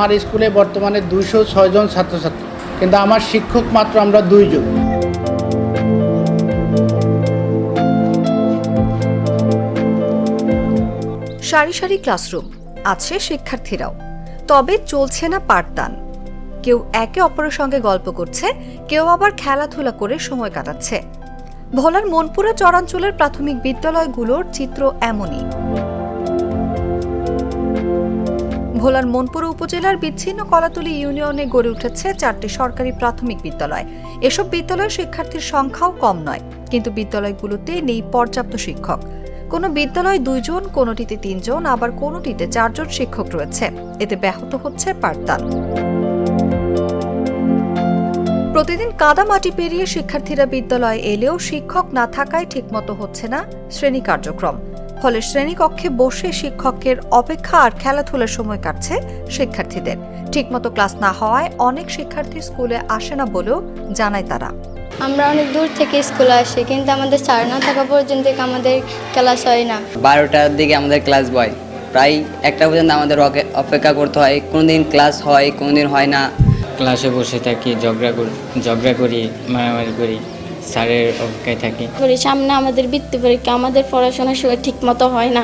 আমার স্কুলে বর্তমানে দুইশো ছয়জন ছাত্রছাত্রী, কিন্তু আমার শিক্ষক মাত্র আমরা দুইজন। সারি সারি ক্লাসরুম আছে শিক্ষার্থীরাও, তবে চলছে না পাঠদান। কেউ একে অপরের সঙ্গে গল্প করছে, কেউ আবার খেলাধুলা করে সময় কাটাচ্ছে। ভোলার মনপুরা চরাঞ্চলের প্রাথমিক বিদ্যালয়গুলোর চিত্র এমনই। ভোলার মনপুরা উপজেলার বিচ্ছিন্ন কলাতলী ইউনিয়নে গড়ে উঠেছে চারটি সরকারি প্রাথমিক বিদ্যালয়। এসব বিদ্যালয়ের শিক্ষার্থীর সংখ্যাও কম নয়, কিন্তু বিদ্যালয়গুলোতে নেই পর্যাপ্ত শিক্ষক। কোনো বিদ্যালয় দুইজন, কোনোটিতে তিনজন, আবার কোনোটিতে চারজন শিক্ষক রয়েছে। এতে ব্যাহত হচ্ছে পাঠদান। প্রতিদিন কাদা মাটি পেরিয়ে শিক্ষার্থীরা বিদ্যালয়ে এলেও শিক্ষক না থাকায় ঠিকমতো হচ্ছে না শ্রেণি কার্যক্রম। ফলে শ্রেণীকক্ষে বসে শিক্ষকের অপেক্ষা আর খেলাধুলার সময় কাটছে শিক্ষার্থীদের। ঠিকমতো ক্লাস না হওয়ায় অনেক শিক্ষার্থী স্কুলে আসে না বলেও জানায় তারা। আমরা অনেক দূর থেকে স্কুলে আসি কিন্তু আমাদের স্যার না থাকা পর্যন্ত আমাদের ক্লাস হয় না। বারোটার দিকে আমাদের ক্লাস বয়। প্রায় একটা পর্যন্ত আমাদের অকে- অপেক্ষা করতে হয় কোনো দিন ক্লাস হয় কোনো দিন হয় না। ক্লাসে বসে থাকি ঝগড়া করি ঝগড়া করি মারামারি করি। স্যারের অপেক্ষায় থাকি। করি সামনে আমাদের বৃত্তি পরীক্ষা আমাদের পড়াশোনার সময় ঠিক মতো হয় না।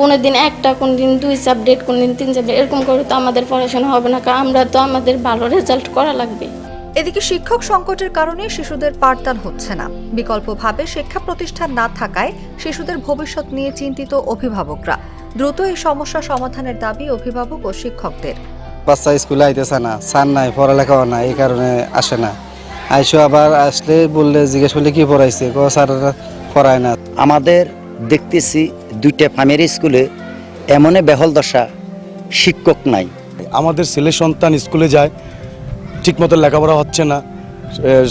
কোনো দিন একটা কোনো দিন দুই সাবজেক্ট কোনো দিন তিন সাবজেক্ট এরকম করে তো আমাদের পড়াশোনা হবে না। কারণ আমরা তো আমাদের ভালো রেজাল্ট করা লাগবে। এদিকে শিক্ষক সংকটের কারণে শিশুদের পাঠদান হচ্ছে না। বিকল্পভাবে শিক্ষা প্রতিষ্ঠান না থাকায় শিশুদের ভবিষ্যৎ নিয়ে চিন্তিত অভিভাবকরা। দ্রুত এই সমস্যা সমাধানের দাবি অভিভাবক ও শিক্ষকদের। বাচ্চা স্কুলে আইতেছে না সার নাই পড়ালেখাও না এই কারণে আসে না। আইসো আবার আসলে বললে জিজ্ঞেস করলে কি পড়াইছে? কো স্যার পড়ায় না। আমাদের দেখতেছি দুইটা প্রাইমারি স্কুলে এমনে বেহল দশা শিক্ষক নাই। আমাদের ছেলে সন্তান স্কুলে যায় ঠিকমতো লেখাপড়া হচ্ছে না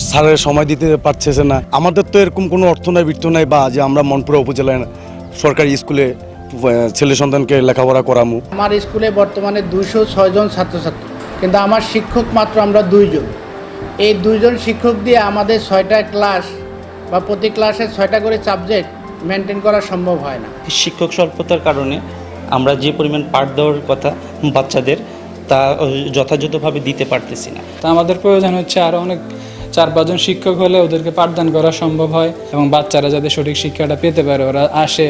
স্যারের সময় দিতে পারছে না। আমাদের তো এরকম কোনো অর্থ নাই বৃত্ত নাই বা যে আমরা মনপুরা উপজেলায় সরকারি স্কুলে ছেলে সন্তানকে লেখাপড়া করামু। আমার স্কুলে বর্তমানে দুইশো ছয়জন ছাত্রছাত্রী কিন্তু আমার শিক্ষক মাত্র আমরা দুইজন। এই দুইজন শিক্ষক দিয়ে আমাদের ছয়টা ক্লাস বা প্রতি ক্লাসে ছয়টা করে সাবজেক্ট মেনটেন করা সম্ভব হয় না। শিক্ষক স্বল্পতার কারণে আমরা যে পরিমাণ পাঠ দেওয়ার কথা বাচ্চাদের তা যথাযথভাবে দিতে পারতেছি না। তা আমাদের প্রয়োজন হচ্ছে আরও অনেক চার পাঁচজন শিক্ষক হলে ওদেরকে পাঠদান করা সম্ভব হয় এবং বাচ্চারা যাতে সঠিক শিক্ষাটা পেতে পারে। ওরা আসে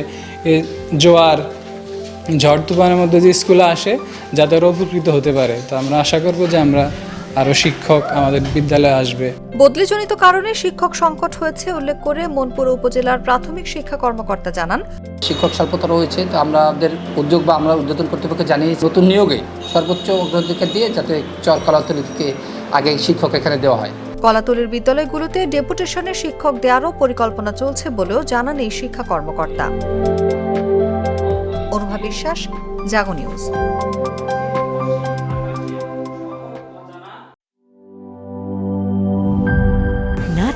এ জোয়ার ঝড় তুফানের মধ্যে যে স্কুলে আসে যাতে ওরা উপকৃত হতে পারে। তো আমরা আশা করব যে আমরা আরও শিক্ষক আমাদের বিদ্যালয়ে আসবে। বদলিজনিত কারণে শিক্ষক সংকট হয়েছে উল্লেখ করে মনপুর উপজেলার প্রাথমিক শিক্ষা কর্মকর্তা জানান। শিক্ষক স্বল্পতা রয়েছে তো আমাদের উদ্যোগ বা আমরা উদ্বোধন কর্তৃপক্ষকে জানিয়েছি নতুন নিয়োগে সর্বোচ্চ অগ্রাধিকার দিয়ে যাতে চর কলাতলি থেকে আগে শিক্ষক এখানে দেওয়া হয়। কলাতলির বিদ্যালয়গুলোতে ডেপুটেশনে শিক্ষক দেওয়ারও পরিকল্পনা চলছে বলেও জানান এই শিক্ষা কর্মকর্তা। অনুভা বিশ্বাস জাগো নিউজ।